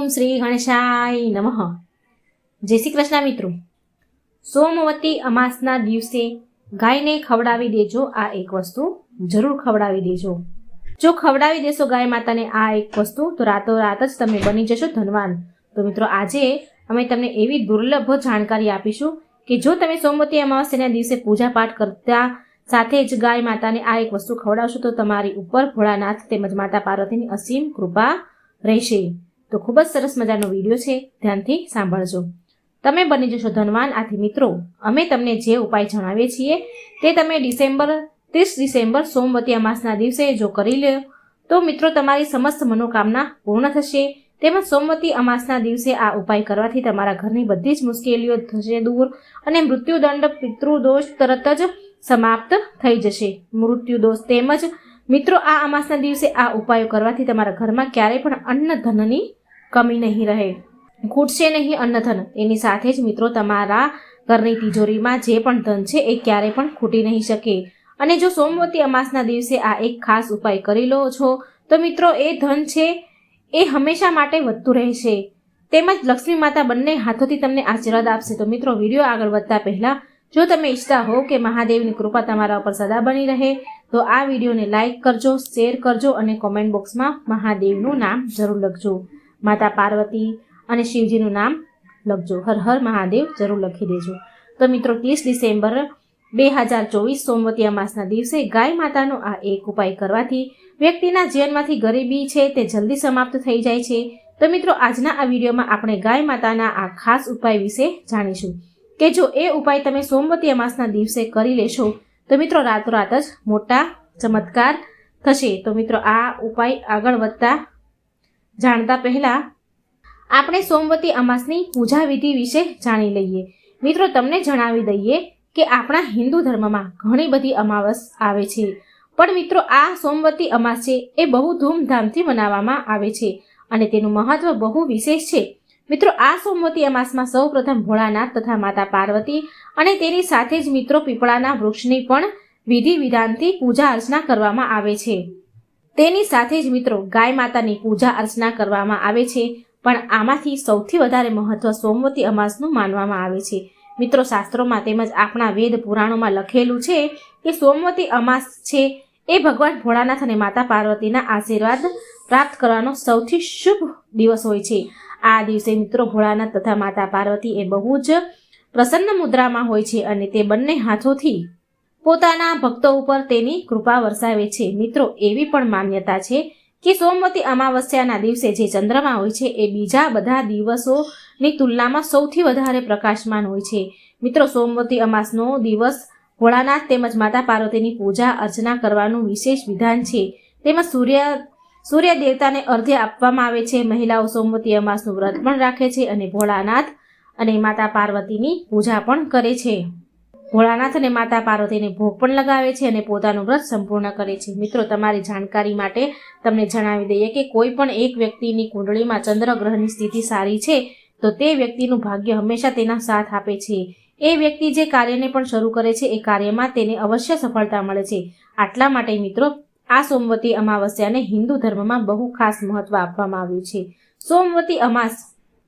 ઓમ શ્રી ગણેશાય નમઃ. જય શ્રી કૃષ્ણ મિત્રો. સોમવતી અમાસના દિવસે ગાયને ખવડાવી દેજો આ એક વસ્તુ. જરૂર ખવડાવી દેજો. જો ખવડાવી દેશો ગાય માતાને આ એક વસ્તુ, તો રાતોરાત જ તમે બની જશો ધનવાન. તો મિત્રો આજે અમે તમને એવી દુર્લભ જાણકારી આપીશું કે જો તમે સોમવતી અમાવસ્યાના દિવસે પૂજા પાઠ કરતા સાથે જ ગાય માતાને આ એક વસ્તુ ખવડાવશો, તો તમારી ઉપર ભોળાનાથ તેમજ માતા પાર્વતીની અસીમ કૃપા રહેશે. તો ખૂબ જ સરસ મજાનો વીડિયો છે. ધ્યાનથી સાંભળજો. તમે બની જશો ધનવાન આથી મિત્રો. અમે તમને જે ઉપાય જણાવીએ છીએ તે તમે ડિસેમ્બર, ત્રીસ ડિસેમ્બર સોમવતી અમાસના દિવસે જો કરી લો તો મિત્રો તમારી સમસ્ત મનોકામના પૂર્ણ થશે. તેમજ સોમવતી અમાસના દિવસે આ ઉપાય કરવાથી તમારા ઘરની બધી જ મુશ્કેલીઓ થશે દૂર અને મૃત્યુદંડ, પિતૃદોષ તરત જ સમાપ્ત થઈ જશે. મૃત્યુદોષ તેમજ મિત્રો આ અમાસના દિવસે આ ઉપાયો કરવાથી તમારા ઘરમાં ક્યારેય પણ અન્ન ધનની કમી નહીં રહે. ખૂટશે નહીં અન્નધન. એની સાથે જ મિત્રો તમારા ઘરની તિજોરીમાં જે પણ ધન છે એ ક્યારેય પણ ખૂટી નહીં શકે. અને જો સોમવતી અમાસના દિવસે આ એક ખાસ ઉપાય કરી લો છો, તો મિત્રો એ ધન છે એ હંમેશા માટે વધતું રહેશે. તેમજ લક્ષ્મી માતા બંને હાથોથી તમને આશીર્વાદ આપશે. તો મિત્રો વીડિયો આગળ વધતા પહેલા, જો તમે ઈચ્છતા હો કે મહાદેવની કૃપા તમારા ઉપર સદા બની રહે, તો આ વિડીયોને લાઈક કરજો, શેર કરજો અને કોમેન્ટ બોક્સમાં મહાદેવનું નામ જરૂર લખજો. માતા પાર્વતી અને શિવજીનું નામ લખજો. હર હર મહાદેવ જરૂર લખી દેજો. તો મિત્રો, ત્રીસ ડિસેમ્બર બે હજાર ચોવીસ સોમવતી અમાસના દિવસે ગાય માતાનો આ એક ઉપાય કરવાથી વ્યક્તિના જીવનમાંથી ગરીબી છે તે જલ્દી સમાપ્ત થઈ જાય છે. તો મિત્રો, આજના આ વિડીયોમાં આપણે ગાય માતાના આ ખાસ ઉપાય વિશે જાણીશું કે જો એ ઉપાય તમે સોમવતી અમાસના દિવસે કરી લેશો, તો મિત્રો, રાતોરાત જ મોટા ચમત્કાર થશે. તો મિત્રો, આ ઉપાય આગળ વધતા જાણતા પહેલા આપણે સોમવતી અમાસની પૂજા વિધિ વિશે જાણી લઈએ. મિત્રો, તમને જણાવી દઈએ કે આપણા હિન્દુ ધર્મમાં ઘણી બધી અમાવસ આવે છે. પણ મિત્રો, આ સોમવતી અમાસ છે એ બહુ ધૂમધામથી મનાવવામાં આવે છે અને તેનું મહત્વ બહુ વિશેષ છે. મિત્રો, આ સોમવતી અમાસમાં સૌ પ્રથમ ભોળાનાથ તથા માતા પાર્વતી અને તેની સાથે જ મિત્રો પીપળાના વૃક્ષની પણ વિધિ વિધાનથી પૂજા અર્ચના કરવામાં આવે છે. તેની સાથે જ મિત્રો ગાય માતાની પૂજા અર્ચના કરવામાં આવે છે, પણ આમાંથી સૌથી વધારે મહત્વ સોમવતી અમાસનું માનવામાં આવે છે. મિત્રો શાસ્ત્રોમાં તેમજ આપણા વેદ પુરાણોમાં લખેલું છે કે સોમવતી અમાસ છે એ ભગવાન ભોળાનાથ અને માતા પાર્વતીના આશીર્વાદ પ્રાપ્ત કરવાનો સૌથી શુભ દિવસ હોય છે. આ દિવસે મિત્રો ભોળાનાથ તથા માતા પાર્વતી એ બહુ જ પ્રસન્ન મુદ્રામાં હોય છે અને તે બંને હાથોથી પોતાના ભક્તો ઉપર તેની કૃપા વરસાવે છે. મિત્રો, એવી પણ માન્યતા છે કે સોમવતી અમાવસ્યાના દિવસે જે ચંદ્રમા હોય છે, એ બીજા બધા દિવસોની તુલનામાં સૌથી વધારે પ્રકાશમાન હોય છે. મિત્રો, સોમવતી અમાસનો દિવસ ભોળાનાથ તેમજ માતા પાર્વતીની પૂજા અર્ચના કરવાનું વિશેષ વિધાન છે. તેમજ સૂર્ય સૂર્ય દેવતાને અર્ધ્ય આપવામાં આવે છે. મહિલાઓ સોમવતી અમાસનું વ્રત પણ રાખે છે અને ભોળાનાથ અને માતા પાર્વતીની પૂજા પણ કરે છે. ભોળાનાથ અને માતા પાર્વતીને ભોગ પણ લગાવે છે અને પોતાનું વ્રત સંપૂર્ણ કરે છે. મિત્રો, તમારી જાણકારી માટે તમને જણાવી દઈએ કે કોઈ પણ એક વ્યક્તિની કુંડળીમાં ચંદ્ર ગ્રહની સ્થિતિ સારી છે, તો તે વ્યક્તિનું ભાગ્ય હંમેશા તેના સાથ આપે છે. એ વ્યક્તિ જે કાર્યને પણ શરૂ કરે છે, એ કાર્યમાં તેને અવશ્ય સફળતા મળે છે. આટલા માટે મિત્રો, આ સોમવતી અમાવસ્યાને હિન્દુ ધર્મમાં બહુ ખાસ મહત્વ આપવામાં આવ્યું છે. સોમવતી અમાસ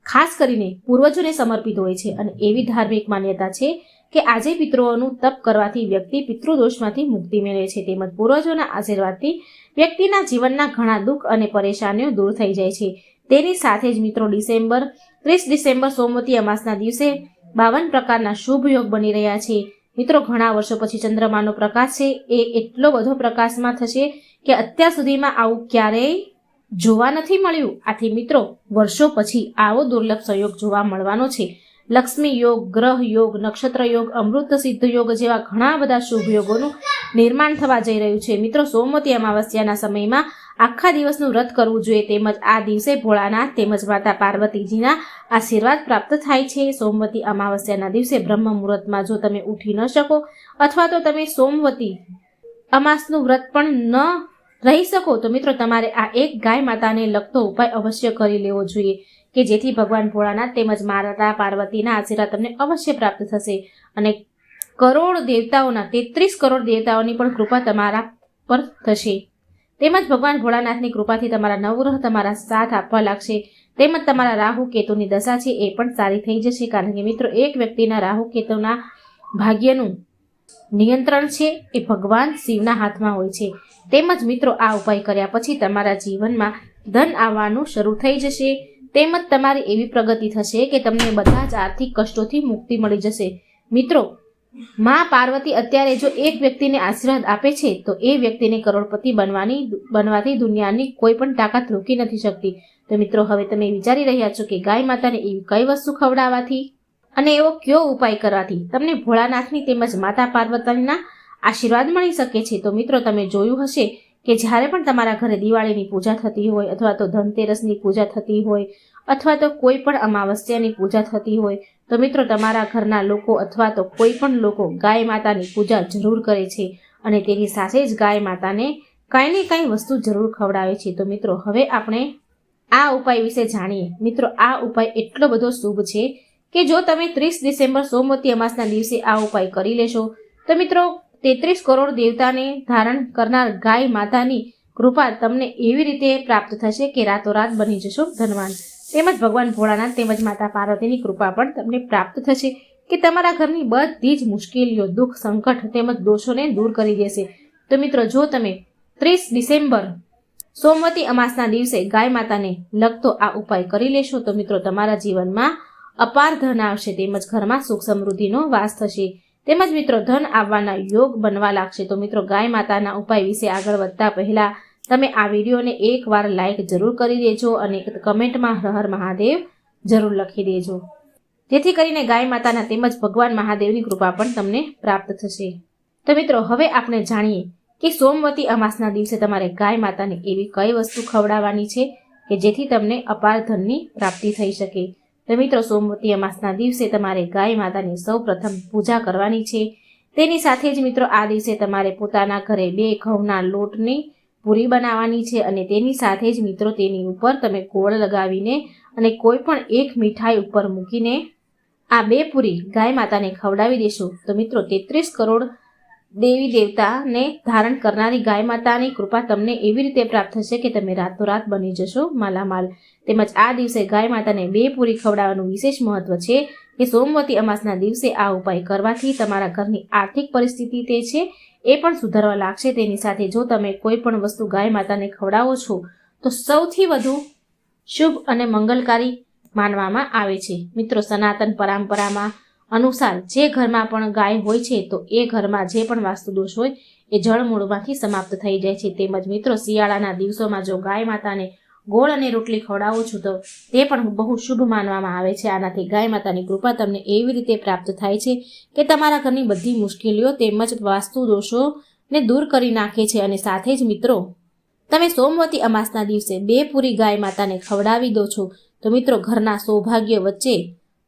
ખાસ કરીને પૂર્વજોને સમર્પિત હોય છે અને એવી ધાર્મિક માન્યતા છે કે આજે પિતૃઓનું તપ કરવાથી વ્યક્તિ પિતૃદોષમાંથી મુક્તિ મેળવે છે. તેમજ પૂર્વજોના આશીર્વાદથી વ્યક્તિના જીવનના ઘણા દુઃખ અને પરેશાનીઓ દૂર થઈ જાય છે. તેની સાથે જ મિત્રો ડિસેમ્બર, ત્રીસ ડિસેમ્બર સોમવતી અમાસના દિવસે બાવન પ્રકારના શુભ યોગ બની રહ્યા છે. મિત્રો, ઘણા વર્ષો પછી ચંદ્રમાનો પ્રકાશ છે. એ એટલો બધો પ્રકાશમાં થશે કે અત્યાર સુધીમાં આવું ક્યારેય જોવા નથી મળ્યું. આથી મિત્રો, વર્ષો પછી આવો દુર્લભ સંયોગ જોવા મળવાનો છે. લક્ષ્મી યોગ, ગ્રહ યોગ, નક્ષત્ર યોગ, અમૃત સિદ્ધ યોગ જેવા ઘણા બધા શુભ યોગોનું નિર્માણ થવા જઈ રહ્યું છે. મિત્રો, સોમવતી અમાવસ્યાના સમયમાં આખા દિવસનું વ્રત કરવું જોઈએ. તેમજ આ દિવસે ભોળાનાથ તેમજ માતા પાર્વતીજીના આશીર્વાદ પ્રાપ્ત થાય છે. સોમવતી અમાવસ્યાના દિવસે બ્રહ્મ મુહૂર્તમાં જો તમે ઉઠી ન શકો અથવા તો તમે સોમવતી અમાસનું વ્રત પણ ન રહી શકો, તો મિત્રો, તમારે આ એક ગાય માતાને લગતો ઉપાય અવશ્ય કરી લેવો જોઈએ. કે જેથી ભગવાન ભોળાનાથ તેમજ માતા પાર્વતીના આશીર્વાદ તમને અવશ્ય પ્રાપ્ત થશે. અને કરોડ દેવતાઓના, તેત્રીસ કરોડ દેવતાઓની પણ કૃપા તમારા પર થશે. તેમજ ભગવાન ભોળાનાથની કૃપાથી તમારા નવગ્રહ તમારા સાથ આપવા લાગશે. તેમજ તમારા રાહુ કેતુની દશા છે એ પણ સારી થઈ જશે. કારણ કે મિત્રો, એક વ્યક્તિના રાહુ કેતુના ભાગ્યનું નિયંત્રણ છે એ ભગવાન શિવના હાથમાં હોય છે. તેમજ મિત્રો, આ ઉપાય કર્યા પછી તમારા જીવનમાં ધન આવવાનું શરૂ થઈ જશે. તેમજ તમારી એવી પ્રગતિ થશે કે તમને બધા જ આર્થિક કષ્ટોથી મુક્તિ મળી જશે. મિત્રો, માં પાર્વતી અત્યારે જો એક વ્યક્તિને આશીર્વાદ આપે છે, તો એ વ્યક્તિને કરોડપતિ બનવાની બનવાથી દુનિયાની કોઈ પણ તાકાત રોકી નથી શકતી. તો મિત્રો, હવે તમે વિચારી રહ્યા છો કે ગાય માતાને એવી કઈ વસ્તુ ખવડાવવાથી? અને એવો કયો ઉપાય કરવાથી? તમને ભોળાનાથની તેમજ માતા પાર્વતીના આશીર્વાદ મળી શકે છે. તો મિત્રો, તમે જોયું હશે કે જ્યારે પણ તમારા ઘરે દિવાળીની પૂજા થતી હોય અથવા તો ધનતેરસની પૂજા થતી હોય અથવા તો કોઈ પણ અમાવસ્યાની પૂજા થતી હોય, તો મિત્રો તમારા ઘરના લોકો અથવા તો કોઈ પણ લોકો ગાય માતાની પૂજા જરૂર કરે છે અને તેની સાથે જ ગાય માતાને કાંઈ ને કાંઈ વસ્તુ જરૂર ખવડાવે છે. તો મિત્રો, હવે આપણે આ ઉપાય વિશે જાણીએ. મિત્રો, આ ઉપાય એટલો બધો શુભ છે કે જો તમે ત્રીસ ડિસેમ્બર સોમવતી અમાસના દિવસે આ ઉપાય કરી લેશો, તો મિત્રો તેત્રીસ કરોડ દેવતાને ધારણ કરનાર ગાય માતાની કૃપા તમને એવી રીતે પ્રાપ્ત થશે કે રાતોરાત બની જશો ધનવાન. તેમજ ભગવાન ભોળાનાથ તેમજ માતા પાર્વતીની કૃપા પણ તમને પ્રાપ્ત થશે કે તમારા ઘરની બધી જ મુશ્કેલીઓ, દુઃખ, સંકટ તેમજ દોષોને દૂર કરી દેશે. તો મિત્રો, જો તમે ત્રીસ ડિસેમ્બર સોમવતી અમાસના દિવસે ગાય માતાને લગતો આ ઉપાય કરી લેશો, તો મિત્રો, તમારા જીવનમાં અપાર ધન આવશે તેમજ ઘરમાં સુખ સમૃદ્ધિનો વાસ થશે. તેમજ મિત્રો ધન આવવાના યોગ બનવા લાગશે. તો મિત્રો ગાય માતાના ઉપાય વિશે આગળ વધતા પહેલા તમે આ વિડીયોને એકવાર લાઈક જરૂર કરી દેજો અને કમેન્ટમાં હર મહાદેવ જરૂર લખી દેજો. જેથી કરીને ગાય માતાના તેમજ ભગવાન મહાદેવની કૃપા પણ તમને પ્રાપ્ત થશે. તો મિત્રો હવે આપણે જાણીએ કે સોમવતી અમાસના દિવસે તમારે ગાય માતાને એવી કઈ વસ્તુ ખવડાવવાની છે કે જેથી તમને અપાર ધનની પ્રાપ્તિ થઈ શકે? તો મિત્રો સોમવતી અમાસના દિવસે તમારે ગાય માતાની સૌ પ્રથમ પૂજા કરવાની છે. તેની સાથે જ મિત્રો, આ દિવસે તમારે પોતાના ઘરે બે ઘઉંના લોટની પૂરી બનાવવાની છે અને તેની સાથે જ મિત્રો, તેની ઉપર તમે ગોળ લગાવીને અને કોઈ પણ એક મીઠાઈ ઉપર મૂકીને આ બે પૂરી ગાય માતાને ખવડાવી દેશો. તો મિત્રો, તેત્રીસ કરોડ દેવી દેવતાને ધારણ કરનારી ગાય માતાની કૃપા તમને એવી રીતે પ્રાપ્ત થશે કે તમે રાતોરાત બની જશો, માલામાલ. તેમજ આ દિવસે ગાય માતાને બે પૂરી ખવડાવવાનું વિશેષ મહત્વ છે કે સોમવતી અમાસના દિવસે આ ઉપાય કરવાથી તમારા ઘરની આર્થિક પરિસ્થિતિ તે છે, એ પણ સુધારવા લાગશે. તેની સાથે જો તમે કોઈ પણ વસ્તુ ગાય માતાને ખવડાવો છો, તો સૌથી વધુ શુભ અને મંગલકારી માનવામાં આવે છે. મિત્રો, સનાતન પરંપરામાં અનુસાર જે ઘરમાં પણ ગાય હોય છે, તો એ ઘરમાં જે પણ વાસ્તુદોષ હોય, એ જળમૂળમાંથી સમાપ્ત થઈ જાય છે. તેમજ મિત્રો, શિયાળાના દિવસોમાં જો ગાય માતાને ગોળ અને રોટલી ખવડાવો છો, તો તે પણ બહુ શુભ માનવામાં આવે છે. આનાથી ગાય માતાની કૃપા તમને એવી રીતે પ્રાપ્ત થાય છે કે તમારા ઘરની બધી મુશ્કેલીઓ તેમજ વાસ્તુ દોષોને દૂર કરી નાખે છે. અને સાથે જ મિત્રો, તમે સોમવતી અમાસના દિવસે બે પૂરી ગાય માતાને ખવડાવી દો છો, તો મિત્રો, ઘરના સૌભાગ્ય વચ્ચે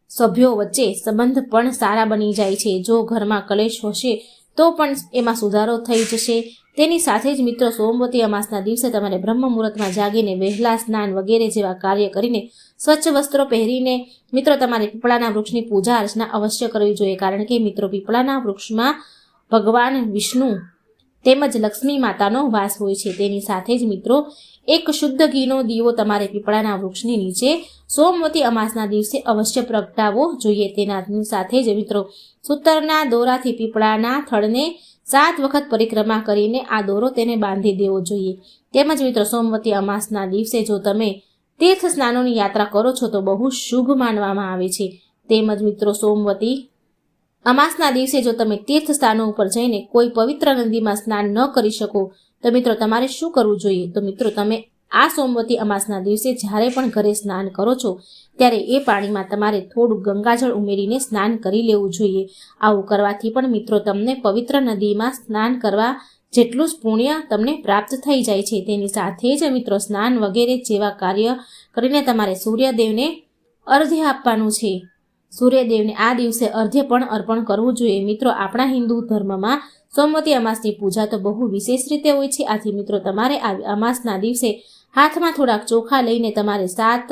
સભ્યો વચ્ચે સંબંધ પણ સારા બની જાય છે. જો ઘરમાં કલેશ હશે, તો પણ એમાં સુધારો થઈ જશે. તેની સાથે જ મિત્રો સોમવતી અમાસના દિવસે તમારે બ્રહ્મ મુહૂર્તમાં જાગીને વહેલા સ્નાન વગેરે જેવા કાર્ય કરીને સ્વચ્છ વસ્ત્રો પહેરીને મિત્રો તમારે પીપળાના વૃક્ષની પૂજા અર્ચના અવશ્ય કરવી જોઈએ. કારણ કે મિત્રો, પીપળાના વૃક્ષમાં ભગવાન વિષ્ણુ તેમજ લક્ષ્મી માતાનો વાસ હોય છે. તેની સાથે જ મિત્રો, એક શુદ્ધ ઘીનો દીવો તમારે પીપળાના વૃક્ષની નીચે સોમવતી અમાસના દિવસે અવશ્ય પ્રગટાવવો જોઈએ. તેના સાથે જ મિત્રો, સૂતરના દોરાથી પીપળાના થડને સાત વખત પરિક્રમા કરીને આ દોરો તેને બાંધી દેવો જોઈએ. તેમજ મિત્રો, સોમવતી અમાસના દિવસે જો તમે તીર્થ સ્નાનોની યાત્રા કરો છો તો બહુ શુભ માનવામાં આવે છે. તેમજ મિત્રો, સોમવતી અમાસના દિવસે જો તમે તીર્થ સ્થાનો ઉપર જઈને કોઈ પવિત્ર નદીમાં સ્નાન ન કરી શકો, તો મિત્રો તમારે શું કરવું જોઈએ? તો મિત્રો તમે આ સોમવતી અમાસના દિવસે જ્યારે પણ ઘરે સ્નાન કરો છો, ત્યારે એ પાણીમાં તમારે થોડું ગંગાજળ ઉમેરીને સ્નાન કરી લેવું જોઈએ. આવું કરવાથી પણ મિત્રો તમને પવિત્ર નદીમાં સ્નાન કરવા જેટલું જ પુણ્ય તમને પ્રાપ્ત થઈ જાય છે. તેની સાથે જ મિત્રો સ્નાન વગેરે જેવા કાર્ય કરીને તમારે સૂર્યદેવને અર્ધ્ય આપવાનું છે. સૂર્યદેવને આ દિવસે અર્ધ્ય પણ અર્પણ કરવું જોઈએ. મિત્રો, આપણા હિન્દુ ધર્મમાં સોમવતી અમાસની પૂજા તો બહુ વિશેષ રીતે હોય છે. આથી મિત્રો, તમારે આ અમાસના દિવસે હાથમાં થોડાક ચોખા લઈને તમારે સાત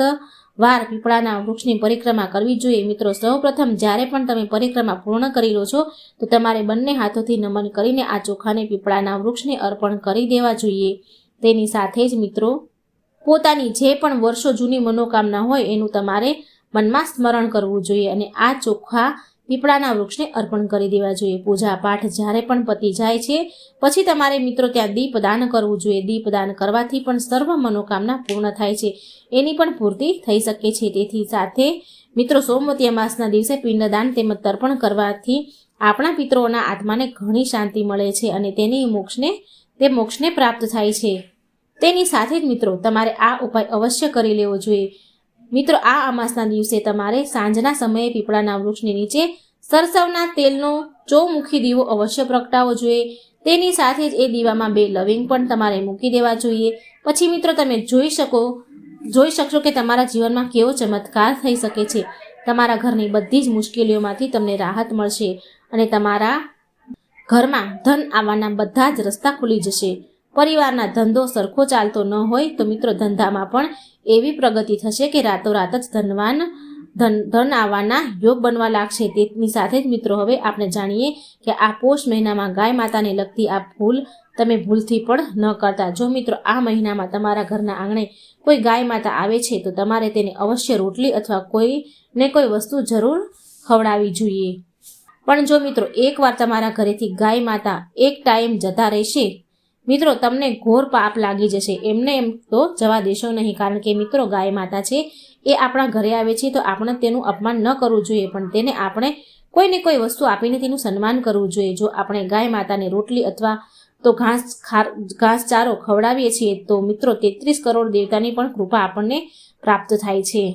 વાર પીપળાના વૃક્ષની પરિક્રમા કરવી જોઈએ. મિત્રો, સૌપ્રથમ જ્યારે પણ તમે પરિક્રમા પૂર્ણ કરી લો છો, તો તમારે બંને હાથોથી નમન કરીને આ ચોખાને, પીપળાના વૃક્ષને અર્પણ કરી દેવા જોઈએ. તેની સાથે જ મિત્રો, પોતાની જે પણ વર્ષો જૂની મનોકામના હોય એનું તમારે મનમાં સ્મરણ કરવું જોઈએ અને આ ચોખ્ખા પીપળાના વૃક્ષને અર્પણ કરી દેવા જોઈએ. પૂજા પાઠ જ્યારે પણ પતી જાય છે, પછી તમારે મિત્રો ત્યાં દીપદાન કરવું જોઈએ. દીપદાન કરવાથી પણ સર્વ મનોકામના પૂર્ણ થાય છે. એની પણ પૂર્તિ થઈ શકે છે. તેથી સાથે મિત્રો સોમવતી અમાસના દિવસે પિંડદાન તેમજ તર્પણ કરવાથી આપણા પિત્રોના આત્માને ઘણી શાંતિ મળે છે અને તેની મોક્ષને, તે મોક્ષને પ્રાપ્ત થાય છે. તેની સાથે જ મિત્રો તમારે આ ઉપાય અવશ્ય કરી લેવો જોઈએ. મિત્રો, આ અમાસના દિવસે તમારે સાંજના સમયે પીપળાના વૃક્ષની નીચે સરસવના તેલનો ચોમુખી દીવો અવશ્ય પ્રગટાવવો જોઈએ. તેની સાથે જ એ દીવામાં બે લવિંગ પણ તમારે મૂકી દેવા જોઈએ. પછી મિત્રો, તમે જોઈ શકો, જોઈ શકશો કે તમારા જીવનમાં કેવો ચમત્કાર થઈ શકે છે. તમારા ઘરની બધી જ મુશ્કેલીઓમાંથી તમને રાહત મળશે અને તમારા ઘરમાં ધન આવવાના બધા જ રસ્તા ખુલી જશે. પરિવારના ધંધો સરખો ચાલતો ન હોય તો મિત્રો, ધંધામાં પણ એવી પ્રગતિ થશે કે રાતોરાત જ ધનવાન, ધન ધન આવવાના યોગ બનવા લાગશે. તેની સાથે જ મિત્રો, હવે આપણે જાણીએ કે આ પોષ મહિનામાં ગાય માતાને લગતી આ ભૂલ તમે ભૂલથી પણ ન કરતા. જો મિત્રો, આ મહિનામાં તમારા ઘરના આંગણે કોઈ ગાય માતા આવે છે, તો તમારે તેને અવશ્ય રોટલી અથવા કોઈ ને કોઈ વસ્તુ જરૂર ખવડાવવી જોઈએ. પણ જો મિત્રો એકવાર તમારા ઘરેથી ગાય માતા એક ટાઈમ જતા રહેશે મિત્રો, તમને ઘોર પાપ લાગી જશે. એમને એમ તો જવા દેશો નહીં, કારણ કે મિત્રો, ગાય માતા છે, એ આપણા ઘરે આવે છે, તો આપણે તેનું અપમાન ન કરવું જોઈએ, પણ તેને આપણે કોઈને કોઈ વસ્તુ આપીને તેનું સન્માન કરવું જોઈએ. જો આપણે ગાય માતાને રોટલી અથવા તો ઘાસ ખાર ઘાસ ચારો ખવડાવીએ છીએ, તો મિત્રો, તેત્રીસ કરોડ દેવતાની પણ કૃપા આપણને પ્રાપ્ત થાય છે.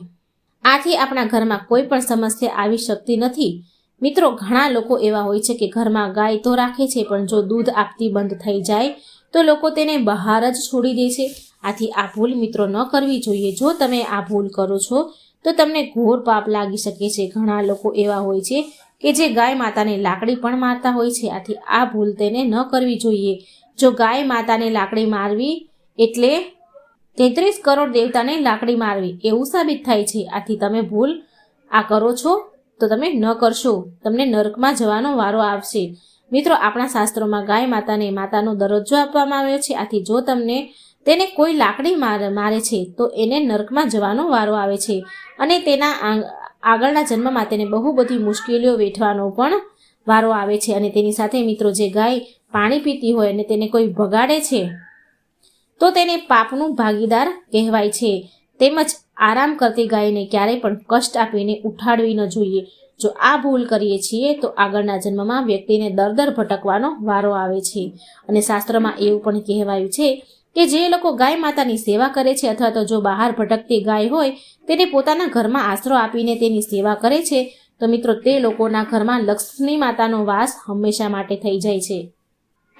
આથી આપણા ઘરમાં કોઈ પણ સમસ્યા આવી શકતી નથી. મિત્રો, ઘણા લોકો એવા હોય છે કે ઘરમાં ગાય તો રાખે છે, પણ જો દૂધ આપતી બંધ થઈ જાય તો લોકો તેને બહાર જ છોડી દે છે. આથી આ ભૂલ મિત્રો ન કરવી જોઈએ. જો તમે આ ભૂલ કરો છો, તો તમને ઘોર પાપ લાગી શકે છે. ઘણા લોકો એવા હોય છે કે જે ગાય માતાને લાકડી પણ મારતા હોય છે. આથી આ ભૂલ તેને ન કરવી જોઈએ. જો ગાય માતાને લાકડી મારવી એટલે તેત્રીસ કરોડ દેવતાને લાકડી મારવી, એવું સાબિત થાય છે. આથી તમે ભૂલ આ કરો છો, તો તમે ન કરશો. તમને નરકમાં જવાનો વારો આવશે. મિત્રો, આપણા શાસ્ત્રોમાં ગાય માતાને માતાનો દરજ્જો આપવામાં આવ્યો છે. આથી જો તમને તેને કોઈ લાકડી માર છે, તો એને નર્કમાં જવાનો વારો આવે છે અને તેના આગળના જન્મમાં તેને બહુ બધી મુશ્કેલીઓ વેઠવાનો પણ વારો આવે છે. અને તેની સાથે મિત્રો, જે ગાય પાણી પીતી હોય અને તેને કોઈ ભગાડે છે, તો તેને પાપનું ભાગીદાર કહેવાય છે. તેમજ આરામ કરતી ગાયને ક્યારેય પણ કષ્ટ આપીને ઉઠાડવી ન જોઈએ. જો આ ભૂલ કરીએ છીએ, તો આગળના જન્મમાં વ્યક્તિને દર દર ભટકવાનો વારો આવે છે. અને શાસ્ત્રમાં એવું પણ કહેવાયું છે કે જે લોકો ગાય માતાની સેવા કરે છે અથવા તો જો બહાર ભટકતી ગાય હોય, તેને પોતાના ઘરમાં આશરો આપીને તેની સેવા કરે છે, તો મિત્રો તે લોકોના ઘરમાં લક્ષ્મી માતાનો વાસ હંમેશા માટે થઈ જાય છે.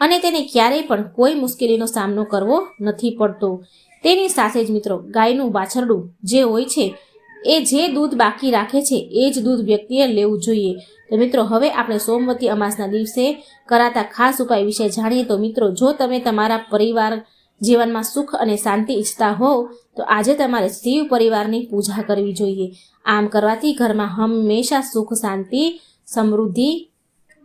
અને તેને ક્યારેય પણ કોઈ મુશ્કેલીનો સામનો કરવો નથી પડતો. તેની સાથે જ મિત્રો ગાયનું વાછરડું જે હોય છે એ જે દૂધ બાકી રાખે છે, એ જ દૂધ વ્યક્તિએ લેવું જોઈએ. તો મિત્રો, હવે આપણે સોમવતી અમાસના દિવસે કરાતા ખાસ ઉપાય વિશે જાણીએ તો મિત્રો, જો તમે તમારા પરિવાર જીવનમાં સુખ અને શાંતિ ઈચ્છતા હોવ, તો આજે તમારે શિવ પરિવારની પૂજા કરવી જોઈએ. આમ કરવાથી ઘરમાં હંમેશા સુખ, શાંતિ, સમૃદ્ધિ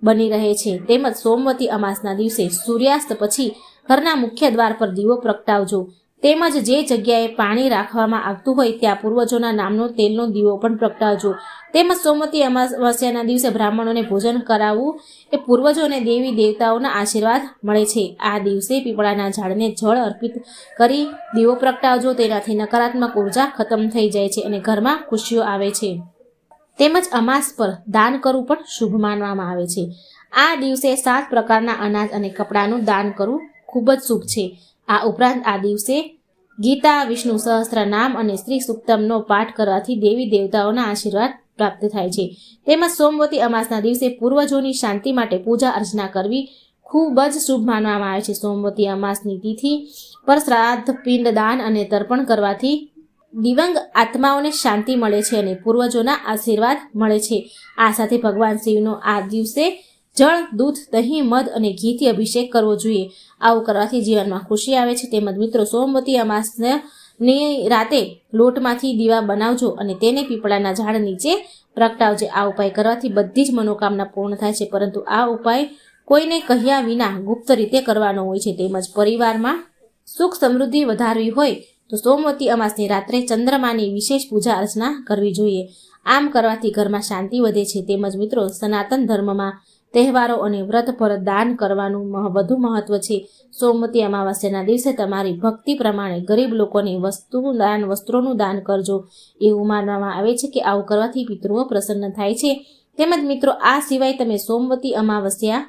બની રહે છે. તેમજ સોમવતી અમાસના દિવસે સૂર્યાસ્ત પછી ઘરના મુખ્ય દ્વાર પર દીવો પ્રગટાવજો. તેમજ જે જગ્યાએ પાણી રાખવામાં આવતું હોય ત્યાં પૂર્વજોના નામનો તેલનો દીવો પણ પ્રગટાવજો. તેમજ સોમવતી અમાવસ્યાના દિવસે બ્રાહ્મણોને ભોજન કરાવવું એ પૂર્વજોને દેવી દેવતાઓના આશીર્વાદ મળે છે. આ દિવસે પીપળાના ઝાડને જળ અર્પિત કરી દીવો પ્રગટાવજો, તેનાથી નકારાત્મક ઊર્જા ખતમ થઈ જાય છે અને ઘરમાં ખુશીઓ આવે છે. તેમજ અમાસ પર દાન કરવું પણ શુભ માનવામાં આવે છે. આ દિવસે સાત પ્રકારના અનાજ અને કપડાનું દાન કરવું ખૂબ જ શુભ છે. આ ઉપરાંત આ દિવસે ગીતા, વિષ્ણુ સહસ્ત્ર નામ અને શ્રી સુક્તમનો પાઠ કરવાથી દેવી દેવતાઓના આશીર્વાદ પ્રાપ્ત થાય છે. તેમજ સોમવતી અમાસના દિવસે પૂર્વજોની શાંતિ માટે પૂજા અર્ચના કરવી ખૂબ જ શુભ માનવામાં આવે છે. સોમવતી અમાસની તિથિ પર શ્રાદ્ધ પિંડ દાન અને તર્પણ કરવાથી દિવંગ આત્માઓને શાંતિ મળે છે અને પૂર્વજોના આશીર્વાદ મળે છે. આ સાથે ભગવાન શિવનો આ દિવસે જળ, દૂધ, દહીં, મધ અને ઘીથી અભિષેક કરવો જોઈએ. આવું કરવાથી જીવનમાં ખુશી આવે છે. તેમજ મિત્રો, સોમવતી અમાસની રાતે લોટમાંથી દીવા બનાવજો અને તેને પીપળાના ઝાડ નીચે પ્રગટાવજો. આ ઉપાય કરવાથી બધી જ મનોકામના પૂર્ણ થાય છે. પરંતુ આ ઉપાય કોઈને કહ્યા વિના ગુપ્ત રીતે કરવાનો હોય છે. તેમજ પરિવારમાં સુખ સમૃદ્ધિ વધારવી હોય તો સોમવતી અમાસની રાત્રે ચંદ્રમાની વિશેષ પૂજા અર્ચના કરવી જોઈએ. આમ કરવાથી ઘરમાં શાંતિ વધે છે. તેમજ મિત્રો, સનાતન ધર્મમાં તહેવારો અને વ્રત પર દાન કરવાનું વધુ મહત્વ છે. સોમવતી અમાવસ્યાના દિવસે તમારી ભક્તિ પ્રમાણે ગરીબ લોકોને વસ્તુ દાન, વસ્ત્રોનું દાન કરજો. એવું માનવામાં આવે છે કે આવું કરવાથી પિતૃઓ પ્રસન્ન થાય છે. તેમજ મિત્રો, આ સિવાય તમે સોમવતી અમાવસ્યા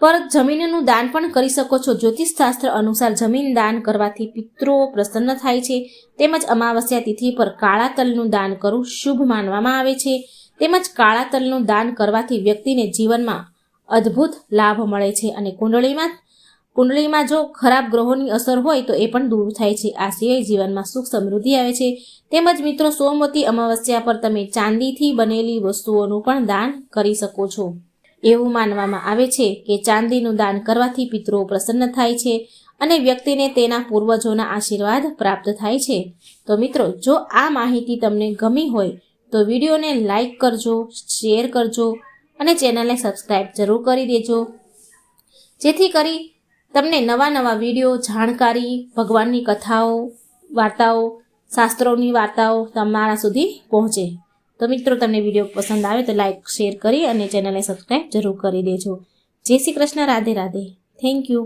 પર જમીનનું દાન પણ કરી શકો છો. જ્યોતિષશાસ્ત્ર અનુસાર જમીન દાન કરવાથી પિતૃઓ પ્રસન્ન થાય છે. તેમજ અમાવસ્યા તિથિ પર કાળા તલનું દાન કરવું શુભ માનવામાં આવે છે. તેમજ કાળા તલનું દાન કરવાથી વ્યક્તિને જીવનમાં અદ્ભુત લાભ મળે છે અને કુંડળીમાં કુંડળીમાં જો ખરાબ ગ્રહોની અસર હોય તો એ પણ દૂર થાય છે. આ સિવાય જીવનમાં સુખ સમૃદ્ધિ આવે છે. તેમજ મિત્રો, સોમવતી અમાવસ્યા પર તમે ચાંદીથી બનેલી વસ્તુઓનું પણ દાન કરી શકો છો. એવું માનવામાં આવે છે કે ચાંદીનું દાન કરવાથી પિતૃઓ પ્રસન્ન થાય છે અને વ્યક્તિને તેના પૂર્વજોના આશીર્વાદ પ્રાપ્ત થાય છે. તો મિત્રો, જો આ માહિતી તમને ગમી હોય તો વિડીયોને લાઈક કરજો, શેર કરજો અને ચેનલને સબસ્ક્રાઈબ જરૂર કરી દેજો. જેથી કરી તમને નવા નવા વીડિયો, જાણકારી, ભગવાનની કથાઓ, વાર્તાઓ, શાસ્ત્રોની વાર્તાઓ તમારા સુધી પહોંચે. તો મિત્રો, તમને વીડિયો પસંદ આવે તો લાઈક, શેર કરી અને ચેનલને સબસ્ક્રાઈબ જરૂર કરી દેજો. જય શ્રી કૃષ્ણ, રાધે રાધે. Thank you